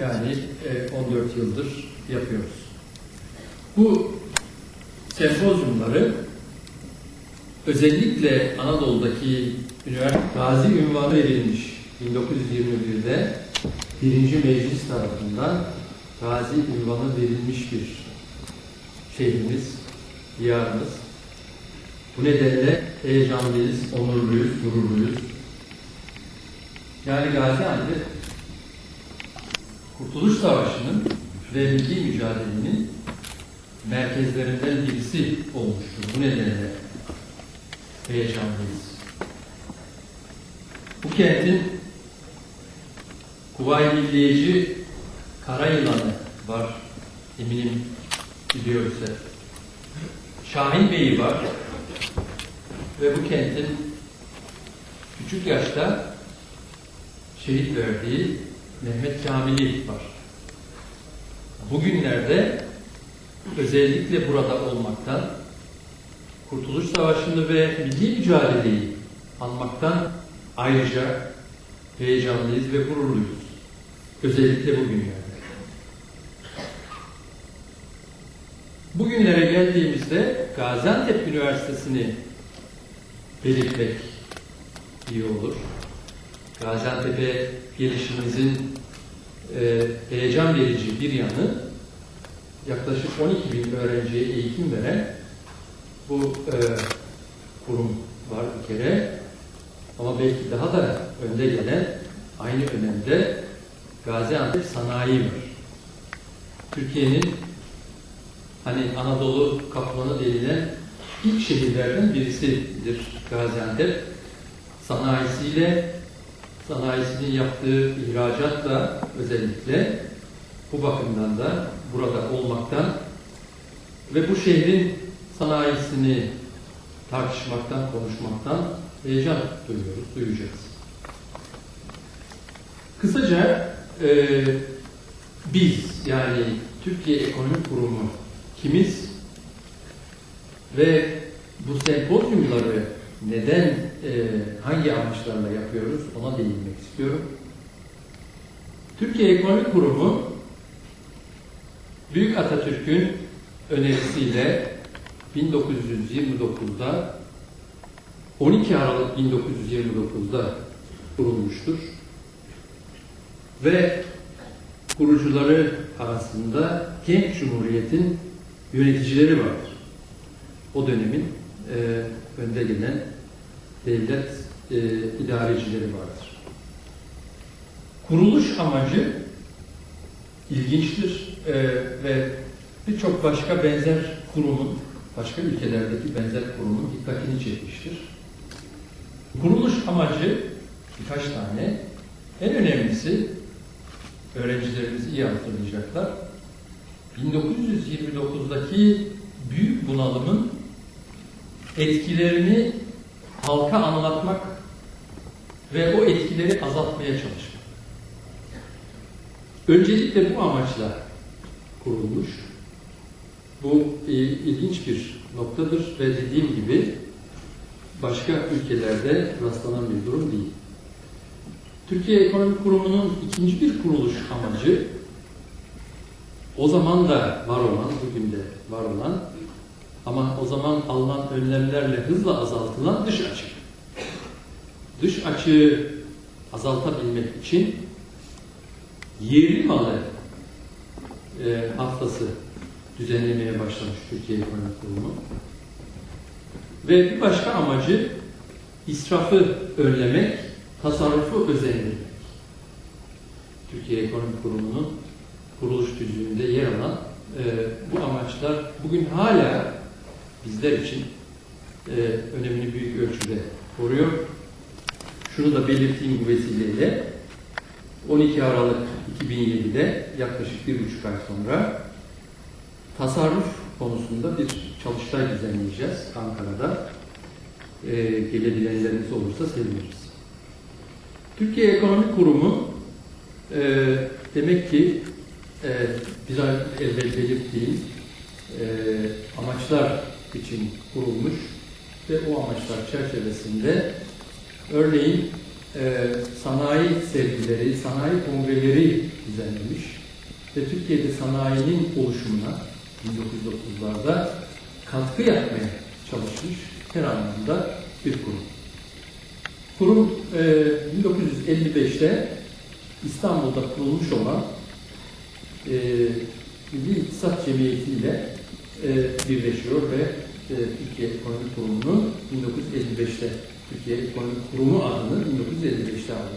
Yani e, 14 yıldır yapıyoruz. Bu sempozyumları özellikle Anadolu'daki üniversite gazi ünvanı verilmiş 1921'de birinci meclis tarafından gazi ünvanı verilmiş bir şehrimiz, diyarımız. Bu nedenle heyecanlıyız, onurluyuz, gururluyuz. Yani Gaziantep Kurtuluş Savaşı'nın ve milli mücadelenin merkezlerinden birisi olmuştur. Bu nedenle heyecanlıyız. Bu kentin Kuvayi Milliyeci Kara Yılanı var. Eminim biliyoruz hep. Şahin Bey'i var. Ve bu kentin küçük yaşta şehit verdiği Mehmet Kamil'i var. Bugünlerde özellikle burada olmaktan, Kurtuluş Savaşı'nı ve milli mücadeleyi anmaktan ayrıca heyecanlıyız ve gururluyuz. Özellikle bugünlerde. Bugünlere geldiğimizde Gaziantep Üniversitesi'ni belirtmek iyi olur. Gaziantep'e gelişimizin e, heyecan verici bir yanı yaklaşık 12 bin öğrenciye eğitim veren bu e, kurum var bir kere. Ama belki daha da önde gelen aynı önemde Gaziantep Sanayi var. Türkiye'nin hani Anadolu kaplanı denilen ilk şehirlerden birisidir Gaziantep. Sanayisiyle, sanayisinin yaptığı ihracatla özellikle bu bakımdan da burada olmaktan ve bu şehrin sanayisini tartışmaktan, konuşmaktan heyecan duyuyoruz, duyacağız. Kısaca e, biz yani Türkiye Ekonomik Kurumu kimiz ve bu sempozyumları neden, e, hangi amaçlarla yapıyoruz ona değinmek istiyorum. Türkiye Ekonomik Kurumu Büyük Atatürk'ün önerisiyle 1929'da 12 Aralık 1929'da kurulmuştur. Ve kurucuları arasında Genç Cumhuriyet'in yöneticileri vardır. O dönemin e, önde gelen devlet e, idarecileri vardır. Kuruluş amacı ilginçtir e, ve birçok başka benzer kurumun, başka ülkelerdeki benzer kurumun dikkatini çekmiştir. Kuruluş amacı birkaç tane. En önemlisi öğrencilerimiz iyi hatırlayacaklar. 1929'daki büyük bunalımın etkilerini halka anlatmak ve o etkileri azaltmaya çalışmak. Öncelikle bu amaçla kurulmuş. Bu e, ilginç bir noktadır ve dediğim gibi başka ülkelerde rastlanan bir durum değil. Türkiye Ekonomik Kurumu'nun ikinci bir kuruluş amacı o zaman da var olan, bugün de var olan ama o zaman alınan önlemlerle hızla azaltılan dış açık. Dış açığı azaltabilmek için yerli malı e, haftası düzenlemeye başlamış Türkiye Ekonomik Kurumu. Ve bir başka amacı israfı önlemek, tasarrufu özendirmek. Türkiye Ekonomik Kurumu'nun kuruluş tüzüğünde yer alan e, bu amaçlar bugün hala bizler için e, önemini büyük ölçüde koruyor. Şunu da belirteyim bu vesileyle. 12 Aralık 2007'de yaklaşık bir buçuk ay sonra tasarruf konusunda bir çalıştay düzenleyeceğiz Ankara'da. E, gelebilenleriniz olursa seviniriz. Türkiye Ekonomik Kurumu e, demek ki e, bir ay evvel belirttiğim e, amaçlar için kurulmuş ve o amaçlar çerçevesinde Örneğin e, sanayi sergileri, sanayi kongreleri düzenlemiş ve Türkiye'de sanayinin oluşumuna 1930'larda katkı yapmaya çalışmış her anlamda bir kurum. Kurum e, 1955'te İstanbul'da kurulmuş olan e, Milli İktisat Cemiyeti ile e, birleşiyor ve e, Türkiye Ekonomik Kurumu'nu 1955'te Türkiye Ekonomik Kurumu adını 1955'te aldı.